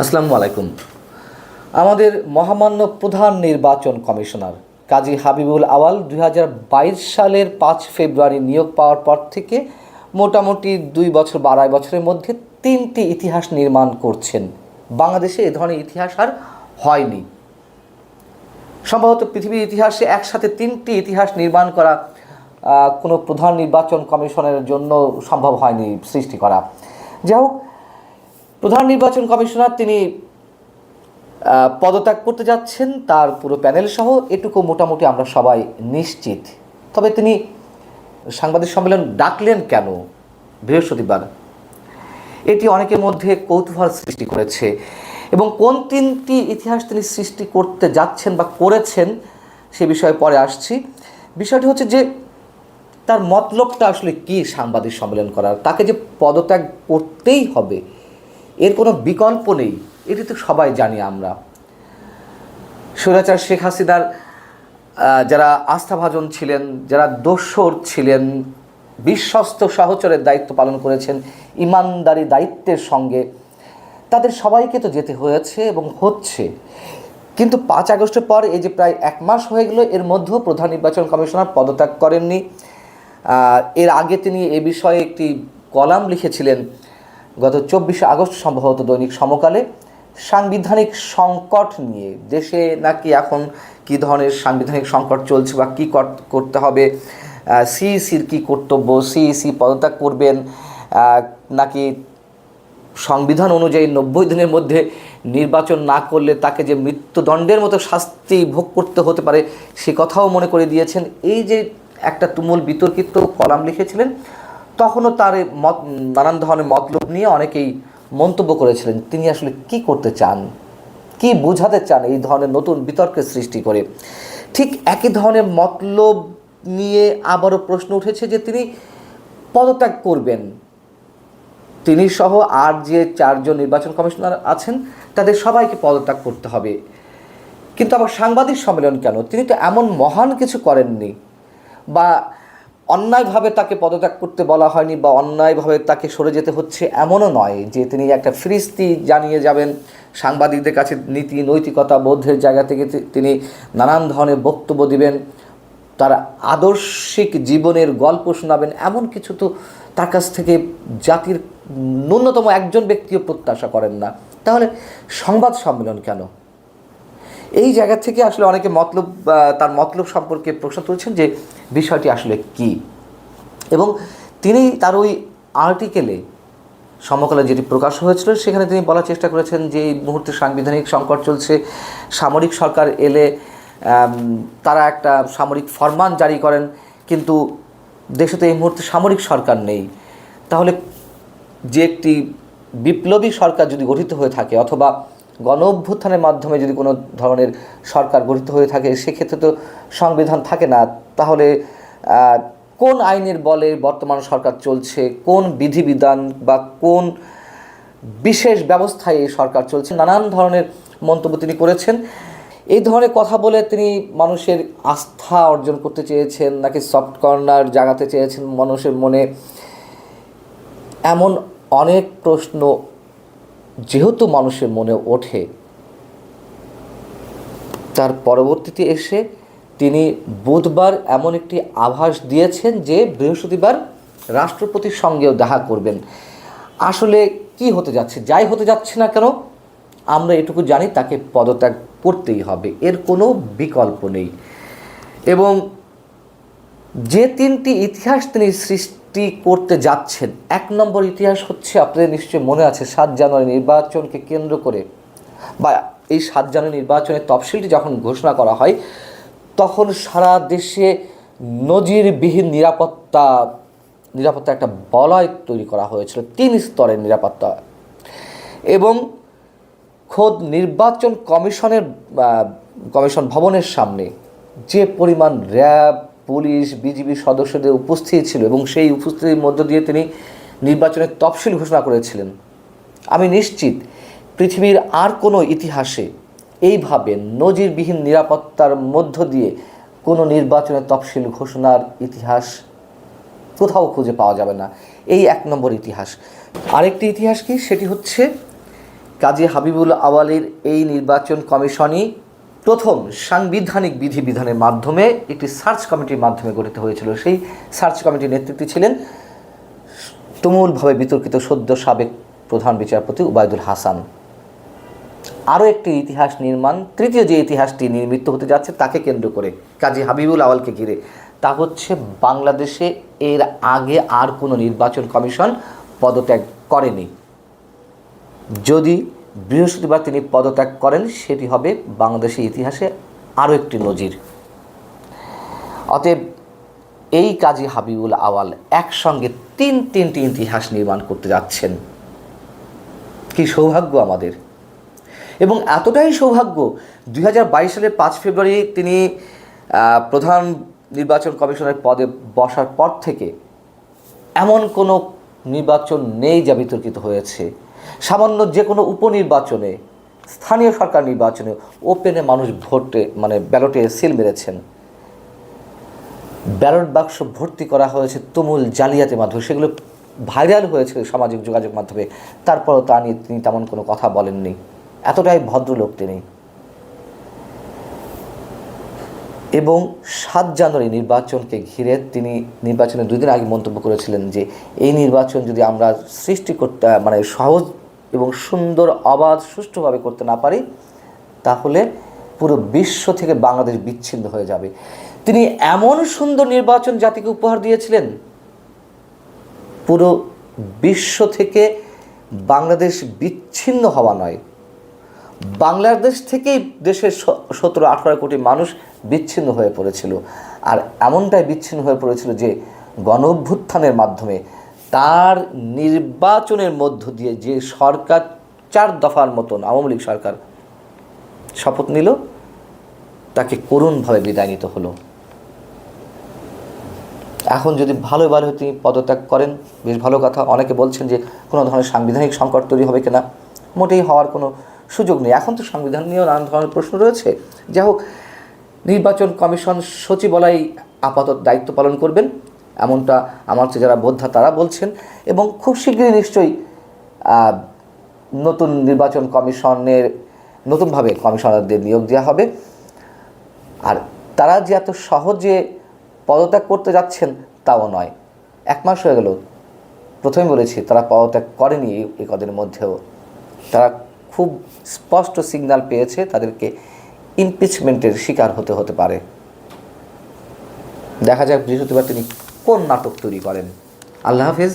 আসসালামু আলাইকুম। আমাদের মহামান্য প্রধান নির্বাচন কমিশনার কাজী হাবিবুল আওয়াল দুই হাজার বাইশ সালের পাঁচ ফেব্রুয়ারি নিয়োগ পাওয়ার পর থেকে মোটামুটি দুই বছর বা আড়াই বছরের মধ্যে তিনটি ইতিহাস নির্মাণ করছেন। বাংলাদেশে এ ধরনের ইতিহাস আর হয়নি। সম্ভবত পৃথিবীর ইতিহাসে একসাথে তিনটি ইতিহাস নির্মাণ করা কোনো প্রধান নির্বাচন কমিশনের জন্য সম্ভব হয়নি সৃষ্টি করা। যাই হোক প্রধান নির্বাচন কমিশনার তিনি পদত্যাগ করতে যাচ্ছেন, তার পুরো প্যানেল সহ এটুকু মোটামুটি আমরা সবাই নিশ্চিত। তবে তিনি সাংবাদিক সম্মেলন ডাকলেন কেন বৃহস্পতিবার? এটি অনেকের মধ্যে কৌতূহল সৃষ্টি করেছে। এবং কোন তিনটি ইতিহাস তিনি সৃষ্টি করতে যাচ্ছেন বা করেছেন সে বিষয়ে পরে আসছি। বিষয়টি হচ্ছে যে, তার মতলবটা আসলে কি সাংবাদিক সম্মেলন করার? তাকে যে পদত্যাগ করতেই হবে এর কোনো বিকল্প নেই। এটি তো সবাই জানি আমরা। স্বৈরাচার শেখ হাসিনার যারা আস্থাভাজন ছিলেন, যারা দোসর ছিলেন, বিশ্বস্ত সহচরের দায়িত্ব পালন করেছেন, ইমানদারি দায়িত্বের সঙ্গে, তাদের সবাইকে তো যেতে হয়েছে এবং হচ্ছে। কিন্তু পাঁচ আগস্টের পর এই যে প্রায় এক মাস হয়ে গেল, এর মধ্যেও প্রধান নির্বাচন কমিশনার পদত্যাগ করেননি। এর আগে তিনি এ বিষয়ে একটি কলাম লিখেছিলেন গত চব্বিশে আগস্ট সম্ভবত দৈনিক সমকালে সাংবিধানিক সংকট নিয়ে দেশে নাকি এখন কী ধরনের সাংবিধানিক সংকট চলছে বা কী কর- করতে হবে? সিইসির কী কর্তব্য? সিইসি পদত্যাগ করবেন? নাকি সংবিধান অনুযায়ী নব্বই দিনের মধ্যে নির্বাচন না করলে তাকে যে মৃত্যুদণ্ডের মতো শাস্তি ভোগ করতে হতে পারে সে কথাও মনে করে দিয়েছেন। এই যে একটা তুমুল বিতর্কিত কলাম লিখেছিলেন তখনও তার মত, নানান ধরনের মতলব নিয়ে অনেকেই মন্তব্য করেছিলেন। তিনি আসলে কি করতে চান? কি বোঝাতে চান এই ধরনের নতুন বিতর্কের সৃষ্টি করে? ঠিক একই ধরনের মতলব নিয়ে আবারও প্রশ্ন উঠেছে যে তিনি পদত্যাগ করবেন। তিনি সহ আর যে চারজন নির্বাচন কমিশনার আছেন, তাদের সবাইকে পদত্যাগ করতে হবে। কিন্তু আবার সাংবাদিক সম্মেলন কেন? তিনি তো এমন মহান কিছু করেননি। বা অন্যায়ভাবে তাকে পদত্যাগ করতে বলা হয়নি বা অন্যায়ভাবে তাকে সরে যেতে হচ্ছে এমনও নয় যে তিনি একটা ফিরিস্তি জানিয়ে যাবেন। সাংবাদিকদের কাছে নীতি, নৈতিকতা বোধের জায়গা থেকে তিনি নানান ধরনের বক্তব্য দিবেন। তার আদর্শিক জীবনের গল্প শোনাবেন। এমন কিছু তো তার কাছ থেকে জাতির ন্যূনতম একজন ব্যক্তিও প্রত্যাশা করেন না। তাহলে সংবাদ সম্মেলন কেন? এই জায়গা থেকে আসলে অনেকে মতলব তার মতলব সম্পর্কে প্রশ্ন তুলছেন যে বিষয়টি আসলে কি। এবং তিনি তার ওই আর্টিকেলে সমকালে যেটি প্রকাশ হয়েছিল, সেখানে তিনি বলার চেষ্টা করেছেন যে এই মুহূর্তে সাংবিধানিক সংকট চলছে, সামরিক সরকার এলে তারা একটা সামরিক ফরমান জারি করেন, কিন্তু দেশে তো এই মুহূর্তে সামরিক সরকার নেই। তাহলে যে একটি বিপ্লবী সরকার যদি গঠিত হয়ে থাকে, অথবা গণ অভ্যুত্থানের মাধ্যমে যদি কোনো ধরনের সরকার গঠিত হয়ে থাকে, সেক্ষেত্রে তো সংবিধান থাকে না। তাহলে কোন আইনের বলে বর্তমান সরকার চলছে, কোন বিধিবিধান বা কোন বিশেষ ব্যবস্থায় এই সরকার চলছে, নানান ধরনের মন্তব্য তিনি করেছেন। এই ধরনের কথা বলে তিনি মানুষের আস্থা অর্জন করতে চেয়েছেন, নাকি সফট কর্নার জাগাতে চেয়েছেন মানুষের মনে? এমন অনেক প্রশ্ন যেহেতু মানুষের মনে ওঠে, তার পরবর্তীতে এসে তিনি বুধবার এমন একটি আভাস দিয়েছেন যে বৃহস্পতিবার রাষ্ট্রপতির সঙ্গেও দেখা করবেন। আসলে কি হতে যাচ্ছে, যাই হতে যাচ্ছে না কেন, আমরা এটুকু জানি তাকে পদত্যাগ করতেই হবে, এর কোনো বিকল্প নেই। এবং যে তিনটি ইতিহাস তিনি সৃষ্টি করতে যাচ্ছেন। এক নম্বর ইতিহাস হচ্ছে, আপনাদের নিশ্চয়ই মনে আছে, সাত জানুয়ারি নির্বাচনকে কেন্দ্র করে বা এই সাত জানুয়ারি নির্বাচনের তফসিলটি যখন ঘোষণা করা হয়, তখন সারা দেশে নজিরবিহীন নিরাপত্তা নিরাপত্তা একটা বলয় তৈরি করা হয়েছিল, তিন স্তরের নিরাপত্তা। এবং খোদ নির্বাচন কমিশনের কমিশন ভবনের সামনে যে পরিমাণ র্যাব পুলিশ, বিজিবি সদস্যদের উপস্থিত ছিল এবং সেই উপস্থিতির মধ্য দিয়ে তিনি নির্বাচনের তফসিল ঘোষণা করেছিলেন। আমি নিশ্চিত পৃথিবীর আর কোনো ইতিহাসে এইভাবে নজিরবিহীন নিরাপত্তার মধ্য দিয়ে কোনো নির্বাচনের তফসিল ঘোষণার ইতিহাস কোথাও খুঁজে পাওয়া যাবে না। এই এক নম্বর ইতিহাস। আরেকটি ইতিহাস কি? সেটি হচ্ছে কাজী হাবিবুল আওয়ালের এই নির্বাচন কমিশনই প্রথম সাংবিধানিক বিধিবিধানের মাধ্যমে একটি সার্চ কমিটির মাধ্যমে গঠিত হয়েছিল। সেই সার্চ কমিটির নেতৃত্বে ছিলেন তুমুলভাবে বিতর্কিত সদ্য সাবেক প্রধান বিচারপতি উবায়দুল হাসান। আরও একটি ইতিহাস নির্মাণ, তৃতীয় যে ইতিহাসটি নির্মিত হতে যাচ্ছে তাকে কেন্দ্র করে, কাজী হাবিবুল আওয়ালকে ঘিরে। তা হচ্ছে বাংলাদেশে এর আগে আর কোনো নির্বাচন কমিশন পদত্যাগ করেনি। যদি বৃহস্পতিবার তিনি পদত্যাগ করেন, সেটি হবে বাংলাদেশের ইতিহাসে আরও একটি নজির। অতএব এই কাজী হাবিবুল আওয়াল একসঙ্গে তিন তিনটি ইতিহাস নির্মাণ করতে যাচ্ছেন। কি সৌভাগ্য আমাদের। এবং এতটাই সৌভাগ্য, দুই হাজার বাইশ সালের পাঁচ ফেব্রুয়ারি তিনি প্রধান নির্বাচন কমিশনের পদে বসার পর থেকে এমন কোনো নির্বাচন নেই যা বিতর্কিত হয়েছে। সামান্য যে কোনো উপনির্বাচনে, স্থানীয় সরকার নির্বাচনে ওপেনে মানুষ ভোটে মানে ব্যালটে সিল মেরেছেন। ব্যালট বাক্স ভর্তি করা হয়েছে তুমুল জালিয়াতির মাধ্যমে। সেগুলো ভাইরাল হয়েছে সামাজিক যোগাযোগ মাধ্যমে। তারপরও তা নিয়ে তিনি তেমন কোনো কথা বলেননি। এতটাই ভদ্রলোক তিনি। এবং সাত জানুয়ারি নির্বাচনকে ঘিরে তিনি নির্বাচনের দুদিন আগে মন্তব্য করেছিলেন যে, এই নির্বাচন যদি আমরা সৃষ্টি করতে মানে সহজ এবং সুন্দর, অবাধ, সুষ্ঠুভাবে করতে না পারি, তাহলে পুরো বিশ্ব থেকে বাংলাদেশ বিচ্ছিন্ন হয়ে যাবে। তিনি এমন সুন্দর নির্বাচন জাতিকে উপহার দিয়েছিলেন, পুরো বিশ্ব থেকে বাংলাদেশ বিচ্ছিন্ন হওয়া নয়। বাংলাদেশ থেকেই দেশের সতেরো আঠারো কোটি মানুষ বিচ্ছিন্ন হয়ে পড়েছিল। আর এমনটাই বিচ্ছিন্ন হয়ে পড়েছিল যে গণ অভ্যুত্থানের মাধ্যমে তার নির্বাচনের মধ্য দিয়ে যে সরকার চার দফার মতন আওয়ামী লীগ সরকার শপথ নিল, তাকে করুণভাবে বিদায় নিতে হলো। এখন যদি ভালো ভালো তিনি পদত্যাগ করেন, বেশ ভালো কথা। অনেকে বলছেন যে কোনো ধরনের সাংবিধানিক সংকট তৈরি হবে কিনা, মোটেই হওয়ার কোনো সুযোগ নেই। এখন তো সংবিধান নিয়েও নানান ধরনের প্রশ্ন রয়েছে। যাই হোক, নির্বাচন কমিশন সচিবালয় আপাতত দায়িত্ব পালন করবেন, এমনটা আমার চেয়ে যারা বোদ্ধা তারা বলছেন। এবং খুব শীঘ্রই নিশ্চয়ই নতুন নির্বাচন কমিশনের, নতুনভাবে কমিশনারদের নিয়োগ দেওয়া হবে। আর তারা যে এত সহজে পদত্যাগ করতে যাচ্ছেন, তাও নয়। এক মাস হয়ে গেল। প্রথমে বলেছি, তারা পদত্যাগ করেনি এই- কদিনের মধ্যেও। তারা খুব স্পষ্ট সিগনাল পেয়েছে তাদেরকে ইমপিচমেন্টের শিকার হতে হতে পারে। দেখা যাক বৃহস্পতিবার তিনি কোন নাটক তৈরি করেন। আল্লাহ হাফিজ